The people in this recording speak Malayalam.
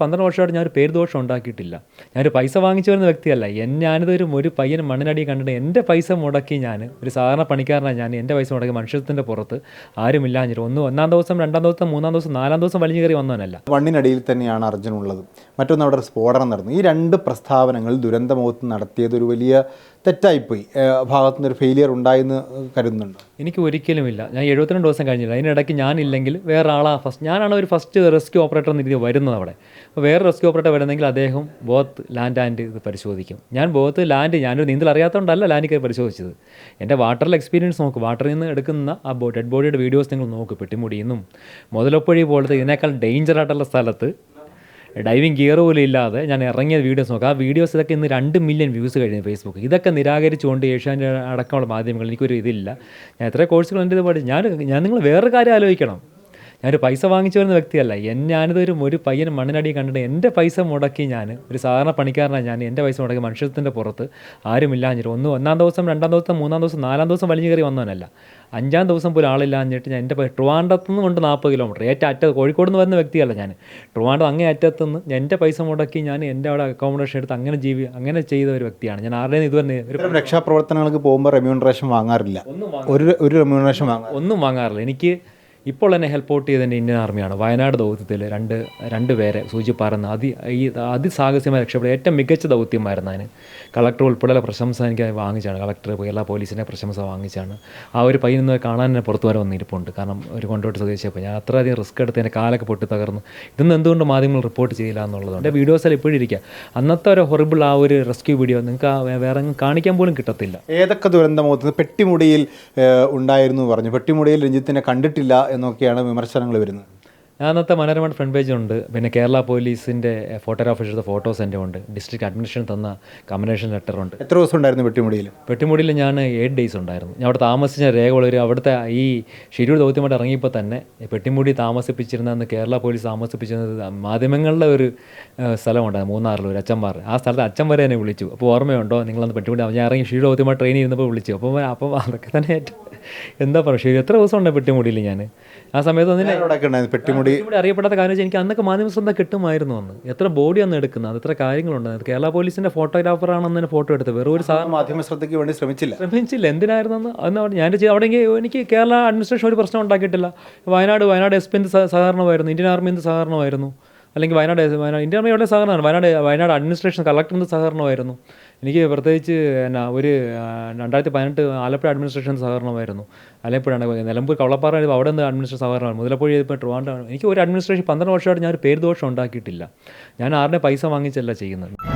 പന്ത്രണ്ട് വർഷമായിട്ട് ഞാൻ ഒരു പേര് ദോഷം ഉണ്ടാക്കിയിട്ടില്ല. ഞാനൊരു പൈസ വാങ്ങിച്ചു വരുന്ന വ്യക്തിയല്ല. എൻ ഞാനിതൊരു ഒരു പയ്യൻ മണ്ണിനടി കണ്ടിട്ട് എന്റെ പൈസ മുടക്കി ഞാൻ ഒരു സാധാരണ പണിക്കാരനാണ് ഞാൻ എന്റെ പൈസ മുടക്കി മനുഷ്യത്തിന്റെ പുറത്ത് ആരുമില്ലാഞ്ഞിട്ട് ഒന്ന് ഒന്നാം ദിവസം രണ്ടാം ദിവസം മൂന്നാം ദിവസം നാലാം ദിവസം വലിഞ്ഞു കയറി വന്നവനല്ല. മണ്ണിനടിയിൽ തന്നെയാണ് അർജുൻ ഉള്ളത്. മറ്റൊന്ന് അവിടെ ഒരു സ്ഫോടനം നടന്നു. ഈ രണ്ട് പ്രസ്താവനകൾ ദുരന്തമുഖത്ത് നടത്തിയത് ഒരു വലിയ തെറ്റായിപ്പോയി. ഭാഗത്തു നിന്നൊരു ഒരു ഫെയിലിയർ ഉണ്ടായെന്ന് കരുതുന്നുണ്ട്? എനിക്ക് ഒരിക്കലുമില്ല. ഞാൻ എഴുപത്തിരണ്ട് ദിവസം കഴിഞ്ഞില്ല. അതിനിടയ്ക്ക് ഞാനില്ലെങ്കിൽ വേറെ ആളാ ഫസ്റ്റ് ഞാനാണ് ഒരു ഫസ്റ്റ് റെസ്ക്യൂ ഓപ്പറേറ്റർ എന്ന രീതി വരുന്നത് അവിടെ. അപ്പോൾ വേറെ റെസ്ക്യൂ ഓപ്പറേറ്റർ വരുന്നെങ്കിൽ അദ്ദേഹം ബോത്ത് ലാൻഡ് ആൻഡ് ഇത് പരിശോധിക്കും. ഞാൻ ബോത്ത് ലാൻഡ് ഞാനൊരു നീന്തൽ അറിയാത്തതുകൊണ്ടല്ല ലാൻഡ് കയറി പരിശോധിച്ചത്. എന്റെ വാട്ടറിൽ എക്സ്പീരിയൻസ് നോക്കും. വാട്ടറിൽ നിന്ന് എടുക്കുന്ന ആ ബോ ഡെഡ് ബോഡിയുടെ വീഡിയോസ് നിങ്ങൾ നോക്ക്. പെട്ടിമുടിയെന്നും മുതലപ്പൊഴി പോലത്തെ ഇതിനേക്കാൾ ഡേഞ്ചർ ആയിട്ടുള്ള സ്ഥലത്ത് ഡൈവിങ് ഗിയർ പോലും ഇല്ലാതെ ഞാൻ ഇറങ്ങിയ വീഡിയോസ് നോക്കാം. ആ വീഡിയോസ് ഇതൊക്കെ ഇന്ന് രണ്ട് മില്യൺ വ്യൂസ് കഴിഞ്ഞു ഫേസ്ബുക്ക് ഇതൊക്കെ നിരാകരിച്ചുകൊണ്ട് ഏഷ്യാന്റെ അടക്കമുള്ള മാധ്യമങ്ങൾ എനിക്കൊരു ഇതില്ല. ഞാൻ എത്ര കോഴ്സുകൾ എന്റെ ഇത് പഠിച്ചു ഞാൻ ഞാൻ നിങ്ങൾ വേറൊരു കാര്യം ആലോചിക്കണം. ഞാനൊരു പൈസ വാങ്ങിച്ചു വരുന്ന വ്യക്തിയല്ല. എൻ ഞാനിത് ഒരു പയ്യൻ മണ്ണിനടി കണ്ടിട്ട് എന്റെ പൈസ മുടക്കി ഞാൻ ഒരു സാധാരണ പണിക്കാരനാണ് ഞാൻ എന്റെ പൈസ മുടക്കി മനുഷ്യത്തിന്റെ പുറത്ത് ആരുമില്ലാഞ്ഞിട്ട് ഒന്ന് ഒന്നാം ദിവസം രണ്ടാം ദിവസം മൂന്നാം ദിവസം നാലാം ദിവസം വലിഞ്ഞു കയറി വന്നവനല്ല. അഞ്ചാം ദിവസം പോലും ആളില്ലാഞ്ഞിട്ട് ഞാൻ എന്റെ ട്രിവാൻഡ്രത്ത് നിന്ന് കൊണ്ട് നാൽപ്പത് കിലോമീറ്റർ ഏറ്റവും അറ്റത്ത് കോഴിക്കോട് നിന്ന് വരുന്ന വ്യക്തിയല്ല ഞാൻ ട്രിവാൻഡ്രം അങ്ങേ അറ്റത്ത് നിന്ന് എന്റെ പൈസ മുടക്കി ഞാൻ എന്റെ അവിടെ അക്കോമഡേഷൻ എടുത്ത് അങ്ങനെ ജീവി അങ്ങനെ ചെയ്ത ഒരു വ്യക്തിയാണ്. ഞാൻ ആരുടെയും ഇതുവരെ ഒരു രക്ഷാപ്രവർത്തനങ്ങൾക്ക് പോകുമ്പോൾ റെമ്യൂണറേഷൻ വാങ്ങാറില്ല. ഒരു ഒരു റെമ്യൂണറേഷൻ വാങ്ങാറില്ല. ഒന്നും വാങ്ങാറില്ല. എനിക്ക് ഇപ്പോൾ എന്നെ ഹെൽപ്പ് ഔട്ട് ചെയ്ത എന്റെ ഇന്ത്യൻ ആർമിയാണ് വയനാട് ദൗത്യത്തിൽ രണ്ട് രണ്ട് പേരെ സൂചിപ്പാറുന്ന അതി ഈ അതിസാഹസ്യമായി രക്ഷപ്പെടുക ഏറ്റവും മികച്ച ദൗത്യമായിരുന്നു അതിന്. കളക്ടർ ഉൾപ്പെടെയുള്ള പ്രശംസ എനിക്ക് വാങ്ങിച്ചാണ് കളക്ടർ കേരള പോലീസിന്റെ പ്രശംസ വാങ്ങിച്ചാണ് ആ ഒരു പയ്യൻ നിന്ന് കാണാൻ എന്നെ പുറത്തു വരെ വന്നിരിപ്പുണ്ട്. കാരണം ഒരു കൊണ്ടോട്ട് സ്വദേശിയപ്പോൾ ഞാൻ അത്രയധികം റിസ്ക് എടുത്ത് എന്റെ കാലൊക്കെ പൊട്ടി തകർന്നു. ഇതൊന്നും എന്തുകൊണ്ട് മാധ്യമങ്ങൾ റിപ്പോർട്ട് ചെയ്യില്ല എന്നുള്ളതാണ്. എന്റെ വീഡിയോസിൽ ഇപ്പോഴും ഇരിക്കുക അന്നത്തെ ഒരു ഹൊറിബിൾ ആ ഒരു റെസ്ക്യൂ വീഡിയോ നിങ്ങൾക്ക് വേറെ കാണിക്കാൻ പോലും കിട്ടത്തില്ല. ഏതൊക്കെ ദുരന്തമോ പെട്ടിമുടിയിൽ ഉണ്ടായിരുന്നു പറഞ്ഞു. പെട്ടിമുടിയിൽ രഞ്ജിത്തിനെ കണ്ടിട്ടില്ല എന്നൊക്കെയാണ് വിമർശനങ്ങൾ വരുന്നത്. അന്നത്തെ മനോരമ ഫ്രണ്ട് പേജുണ്ട് പിന്നെ കേരള പോലീസിന്റെ ഫോട്ടോഗ്രാഫേഴ്സ് എടുത്ത ഫോട്ടോസ് എന്റെ ഉണ്ട്. ഡിസ്ട്രിക്ട് അഡ്മിനിസ്ട്രേഷൻ തന്ന കമ്പനേഷൻ ലെറ്റർ ഉണ്ട്. എത്ര ദിവസം ഉണ്ടായിരുന്നു പെട്ടിമുടിയിൽ? പെട്ടിമുടിയിൽ ഞാൻ എയ്റ്റ് ഡേയ്സ് ഉണ്ടായിരുന്നു. ഞാൻ അവിടെ താമസിച്ച രേഖ ഒരു അവിടുത്തെ ഈ ഷിരൂർ ദൗത്യമായിട്ട് ഇറങ്ങിയപ്പോൾ തന്നെ പെട്ടിമുടി താമസിപ്പിച്ചിരുന്ന കേരള പോലീസ് താമസിപ്പിച്ചിരുന്നത് മാധ്യമങ്ങളുടെ ഒരു സ്ഥലമുണ്ടായിരുന്നു മൂന്നാറിൽ ഒരു അച്ഛന്മാർ ആ സ്ഥലത്ത് അച്ഛൻ വരെ എന്നെ വിളിച്ചു. അപ്പോൾ ഓർമ്മയുണ്ടോ? നിങ്ങളന്ന് പെട്ടിമുടി ഞാൻ ഇറങ്ങി ഷിരൂർ ദൗത്യമായിട്ട് ട്രെയിൻ ചെയ്യുന്നപ്പോൾ വിളിച്ചു. അപ്പോൾ അപ്പോൾ അതൊക്കെ തന്നെ എന്താ പറയുക? ഷിരൂർ എത്ര ദിവസം ഉണ്ട് പെട്ടിമുടിയിൽ ഞാൻ? ആ സമയത്ത് അവിടെയൊക്കെ ഇവിടെ അറിയപ്പെടാത്ത കാര്യം എനിക്ക് അന്നൊക്കെ മാധ്യമ ശ്രദ്ധ കിട്ടുമായിരുന്നു അന്ന്. എത്ര ബോഡി അന്ന് എടുക്കുന്നത്? അത് എത്ര കാര്യങ്ങളുണ്ട്? കേരള പോലീസിന്റെ ഫോട്ടോഗ്രാഫറാണെന്ന് തന്നെ ഫോട്ടോ എടുത്തത്. വെറും ഒരു സാധനം മാധ്യമ ശ്രദ്ധയ്ക്ക് വേണ്ടി ശ്രമിച്ചില്ല. ശ്രമിച്ചില്ല. എന്തിനായിരുന്നു അന്ന്? അന്ന് ഞാൻ ചെയ്ത് അവിടെ എനിക്ക് എനിക്ക് കേരള അഡ്മിനിസ്ട്രേഷൻ ഒരു പ്രശ്നം ഉണ്ടാക്കിയിട്ടില്ല. വയനാട് വയനാട് എസ് പി എന്ത് സഹകരണമായിരുന്നു. ഇന്ത്യൻ ആർമി എന്ത് സഹകരണമായിരുന്നു. അല്ലെങ്കിൽ വയനാട് വയനാട് ഇന്ത്യൻ ആർമിയുടെ സഹകരണമാണ്. വയനാട് വയനാട് അഡ്മിനിസ്ട്രേഷൻ കളക്ടറിന്റെ സഹകരണമായിരുന്നു. എനിക്ക് പ്രത്യേകിച്ച് എന്നാ ഒരു രണ്ടായിരത്തി പതിനെട്ട് ആലപ്പുഴ അഡ്മിനിസ്ട്രേഷൻ സഹകരണമായിരുന്നു. ആലപ്പുഴയാണ് നിലമ്പൂർ കവളപ്പാറ അവിടെ നിന്ന് അഡ്മിനിസ്ട്രേഷൻ സഹകരണമാണ്. മുതലപ്പുഴ ഇപ്പോൾ ട്രിവാൻഡ്രം എനിക്ക് ഒരു അഡ്മിനിസ്ട്രേഷൻ പന്ത്രണ്ട് വർഷമായിട്ട് ഞാൻ ഒരു പേര് ദോഷം ഉണ്ടാക്കിയിട്ടില്ല. ഞാൻ ആരുടെ പൈസ വാങ്ങിച്ചല്ല ചെയ്യുന്നത്.